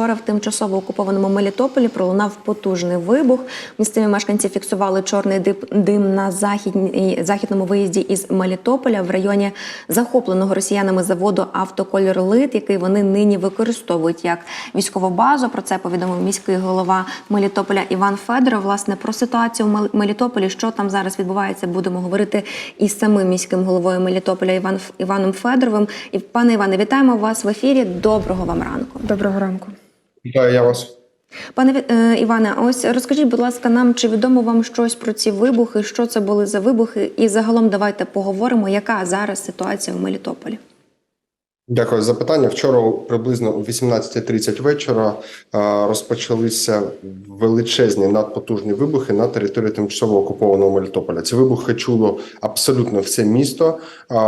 вчора в тимчасово окупованому Мелітополі пролунав потужний вибух. Місцеві мешканці фіксували чорний дим на західній західному виїзді із Мелітополя в районі захопленого росіянами заводу Автоколір Лит, який вони нині використовують як військову базу. Про це повідомив міський голова Мелітополя Іван Федоров. Власне про ситуацію в Мел- Мелітополі, що там зараз відбувається, будемо говорити із самим міським головою Мелітополя Іван Іваном Федоровим. І пане Іване, вітаємо вас в ефірі. Доброго вам ранку. Доброго ранку. Вітаю я вас. Пане е, Іване, ось розкажіть, будь ласка, нам чи відомо вам щось про ці вибухи? Що це були за вибухи? І загалом давайте поговоримо, яка зараз ситуація в Мелітополі. Дякую за питання. Вчора приблизно о 18.30 вечора розпочалися величезні надпотужні вибухи на території тимчасово окупованого Мелітополя. Ці вибухи чуло абсолютно все місто.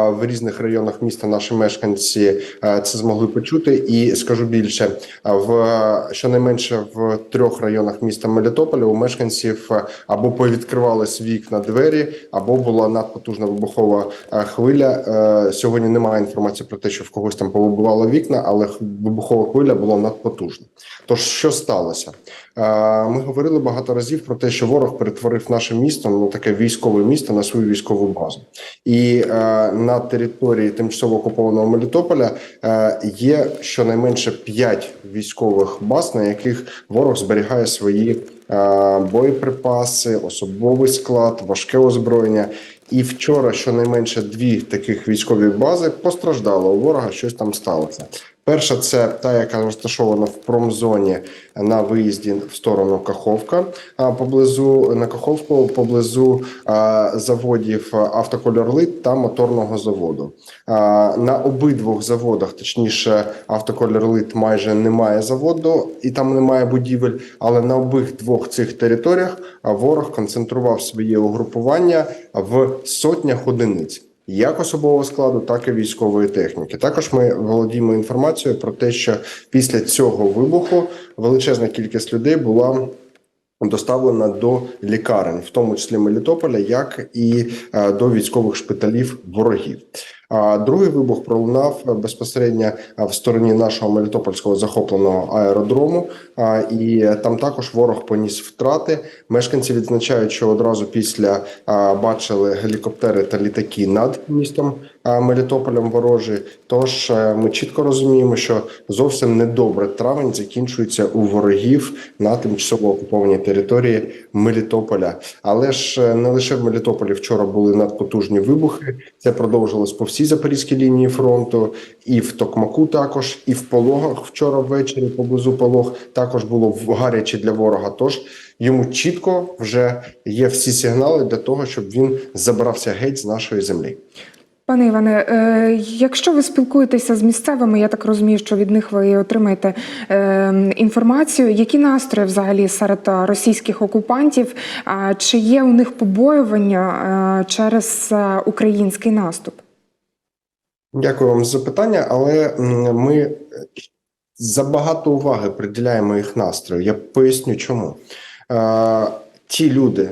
В різних районах міста наші мешканці це змогли почути. І скажу більше, в щонайменше в трьох районах міста Мелітополя у мешканців або повідкривались вікна двері, або була надпотужна вибухова хвиля. Е, Сьогодні немає інформації про те, що в когось там повибивало вікна, але вибухова хвиля була надпотужна. Тож що сталося? Е, Ми говорили багато разів про те, що ворог перетворив наше місто на таке військове місто на свою військову базу. І е, на території тимчасово окупованого Мелітополя е, є щонайменше п'ять військових баз, на яких ворог зберігає свої боєприпаси, особовий склад, важке озброєння. І вчора щонайменше дві таких військові бази постраждало у ворога, щось там сталося. Перша це та, яка розташована в промзоні на виїзді в сторону Каховка, а поблизу на Каховську, поблизу заводів автокольорлит та моторного заводу. На обидвох заводах, точніше, автокольорлит майже немає заводу і там немає будівель, але на обох двох цих територіях ворог концентрував своє угрупування в сотнях одиниць. Як особового складу, так і військової техніки. Також ми володіємо інформацією про те, що після цього вибуху величезна кількість людей була доставлена до лікарень, в тому числі Мелітополя, як і е, до військових шпиталів ворогів. А другий вибух пролунав безпосередньо в стороні нашого Мелітопольського захопленого аеродрому. І там також ворог поніс втрати. Мешканці відзначають, що одразу після бачили гелікоптери та літаки над містом Мелітополем ворожі. Тож е, ми чітко розуміємо, що зовсім недобре травень закінчується у ворогів на тимчасово окупованій території Мелітополя. Але ж е, не лише в Мелітополі вчора були надпотужні вибухи. Це продовжилось по всій запорізькій лінії фронту, і в Токмаку також, і в Пологах вчора ввечері поблизу Полог також було гаряче для ворога. Тож йому чітко вже є всі сигнали для того, щоб він забрався геть з нашої землі. Пане Іване, е, якщо ви спілкуєтеся з місцевими, я так розумію, що від них ви отримаєте е, інформацію. Які настрої взагалі серед російських окупантів? Чи є у них побоювання е, через український наступ? Дякую вам за запитання, але ми забагато уваги приділяємо їх настрою. Я поясню, чому. Е, ті люди,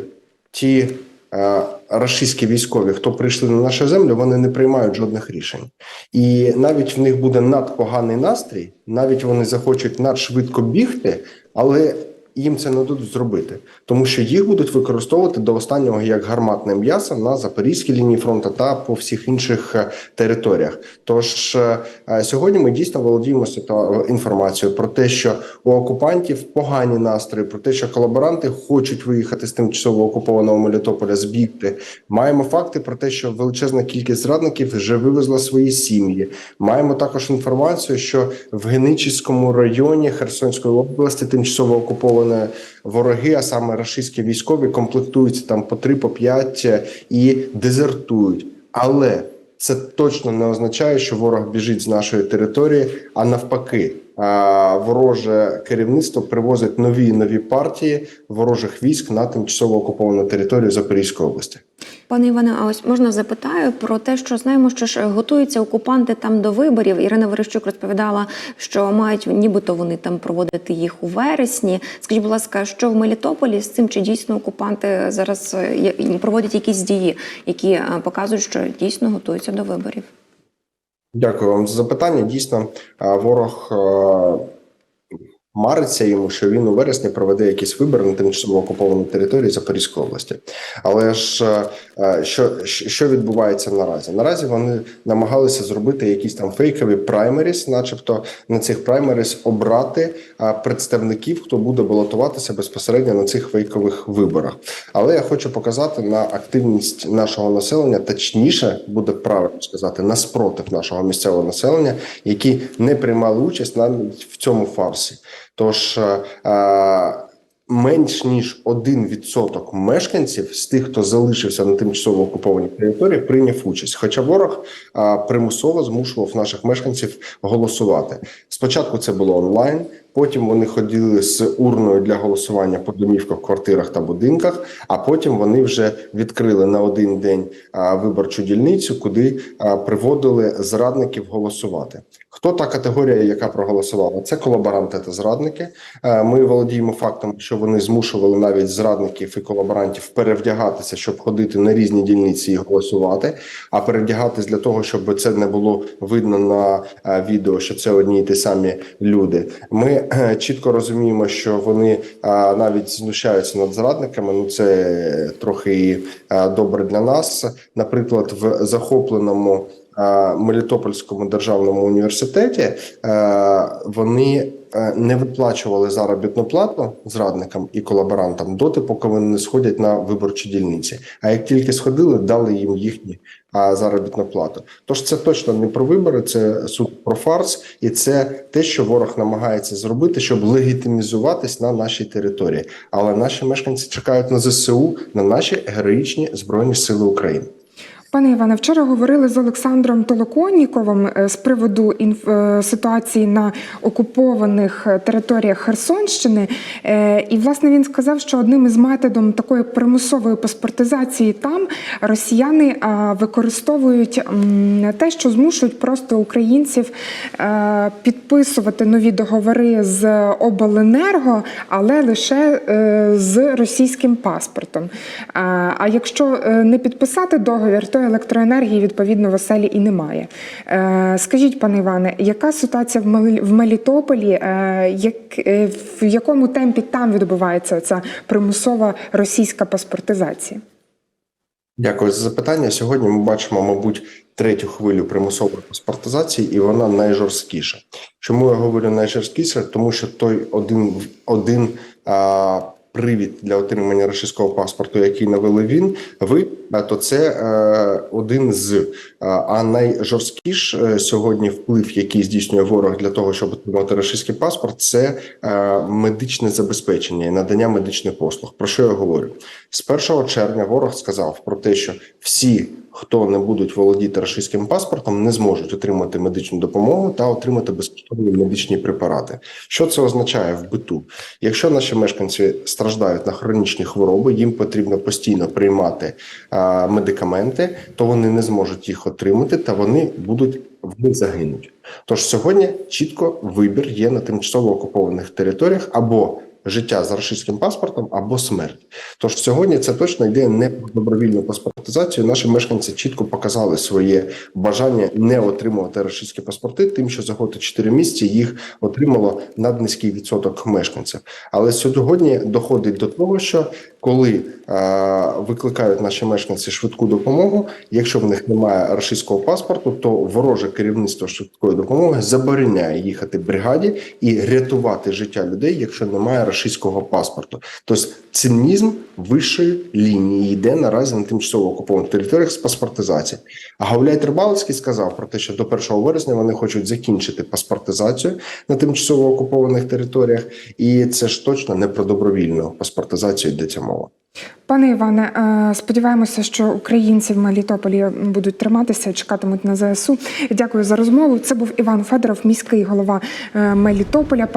ті е, рашистські військові, хто прийшли на нашу землю, вони не приймають жодних рішень. І навіть в них буде надпоганий настрій, навіть вони захочуть надшвидко бігти, але їм це не дадуть зробити, тому що їх будуть використовувати до останнього як гарматне м'ясо на запорізькій лінії фронту та по всіх інших е, територіях. Тож е, е, сьогодні ми дійсно володіємо інформацією про те, що у окупантів погані настрої, про те, що колаборанти хочуть виїхати з тимчасово окупованого Мелітополя, збігти. Маємо факти про те, що величезна кількість зрадників вже вивезла свої сім'ї. Маємо також інформацію, що в Геничівському районі Херсонської області тимчасово окуповані вороги, а саме рашистські військові, комплектуються там по 3 по 5 і дезертують. Але це точно не означає, що ворог біжить з нашої території, а навпаки, вороже керівництво привозить нові нові партії ворожих військ на тимчасово окуповану територію Запорізької області. Пане Іване, а ось можна запитаю про те, що знаємо, що ж готуються окупанти там до виборів. Ірина Верещук розповідала, що мають нібито вони там проводити їх у вересні. Скажіть, будь ласка, що в Мелітополі з цим чи дійсно окупанти зараз е, проводять якісь дії, які е, показують, що дійсно готуються до виборів? Дякую вам за запитання. Дійсно, е, ворог е, мариться йому, що він у вересні проведе якісь вибори на тимчасово окупованій території Запорізької області. Але ж е, що, що відбувається наразі? Наразі вони намагалися зробити якісь там фейкові праймеріс, начебто на цих праймеріс обрати е, представників, хто буде балотуватися безпосередньо на цих фейкових виборах. Але я хочу показати на активність нашого населення, точніше буде правильно сказати, на спротив нашого місцевого населення, які не приймали участь навіть в цьому фарсі. Тож е, е, менш ніж 1% мешканців з тих, хто залишився на тимчасово окупованій території, прийняв участь. Хоча ворог е, примусово змушував наших мешканців голосувати. Спочатку це було онлайн. Потім вони ходили з урною для голосування по домівках, квартирах та будинках. А потім вони вже відкрили на один день виборчу дільницю, куди приводили зрадників голосувати. Хто та категорія, яка проголосувала? Це колаборанти та зрадники. Ми володіємо фактом, що вони змушували навіть зрадників і колаборантів перевдягатися, щоб ходити на різні дільниці і голосувати. А перевдягатись для того, щоб це не було видно на відео, що це одні й ті самі люди. Ми е, чітко розуміємо, що вони е, навіть знущаються над зрадниками. Ну це трохи е, добре для нас. Наприклад, в захопленому Мелітопольському державному університеті вони не виплачували заробітну плату зрадникам і колаборантам доти, поки вони не сходять на виборчі дільниці. А як тільки сходили, дали їм їхні заробітну плату. Тож це точно не про вибори, це суд про фарс, і це те, що ворог намагається зробити, щоб легітимізуватись на нашій території. Але наші мешканці чекають на ЗСУ, на наші героїчні збройні сили України. Пане Іване, вчора говорили з Олександром Толоконніковим е, з приводу е, ситуації на окупованих е, територіях Херсонщини. І власне він сказав, що одним із методом такої примусової паспортизації там росіяни використовують те, що змушують просто українців підписувати нові договори з обленерго, але лише з російським паспортом. А, якщо не підписати договір, то електроенергії відповідно в оселі і немає. Е, Скажіть, пане Іване, яка ситуація в Мелітополі? Е, е, в якому темпі там відбувається ця примусова російська паспортизація? Дякую за запитання. Сьогодні ми бачимо, мабуть, третю хвилю примусової паспортизації, і вона найжорсткіша. Чому я говорю найжорсткіша? Тому що той один один а, привід для отримання російського паспорту, який навели він, ви то це е, один з а, а найжорсткіш е, сьогодні вплив, який здійснює ворог для того, щоб отримати російський паспорт, це е, медичне забезпечення і надання медичних послуг. Про що я говорю? З 1 червня ворог сказав про те, що всі, хто не будуть володіти російським паспортом, не зможуть отримати медичну допомогу та отримати безкоштовні медичні препарати. Що це означає в биту? Якщо наші мешканці страждають на хронічні хвороби, їм потрібно постійно приймати а, медикаменти, то вони не зможуть їх отримати, та вони будуть вони загинуть. Тож сьогодні чітко вибір є на тимчасово окупованих територіях або життя з російським паспортом або смерть. Тож сьогодні це точно йде не про добровільну паспортизацію. Наші мешканці чітко показали своє бажання не отримувати російські паспорти, тим, що за год і 4 місяці їх отримало наднизький відсоток мешканців. Але сьогодні доходить до того, що коли е, викликають наші мешканці швидку допомогу, якщо в них немає російського паспорту, то вороже керівництво швидкої допомоги забороняє їхати бригаді і рятувати життя людей, якщо немає російського паспорту. Тобто цинізм вищої лінії йде наразі на тимчасово окупованих територіях з паспортизації. А Гауляй Трибалицький сказав про те, що до 1 вересня вони хочуть закінчити паспортизацію на тимчасово окупованих територіях, і це ж точно не про добровільну паспортизацію йдеться мова. Пане Іване, е, сподіваємося, що українці в Мелітополі будуть триматися, чекатимуть на ЗСУ. Дякую за розмову. Це був Іван Федоров, міський голова е, Мелітополя.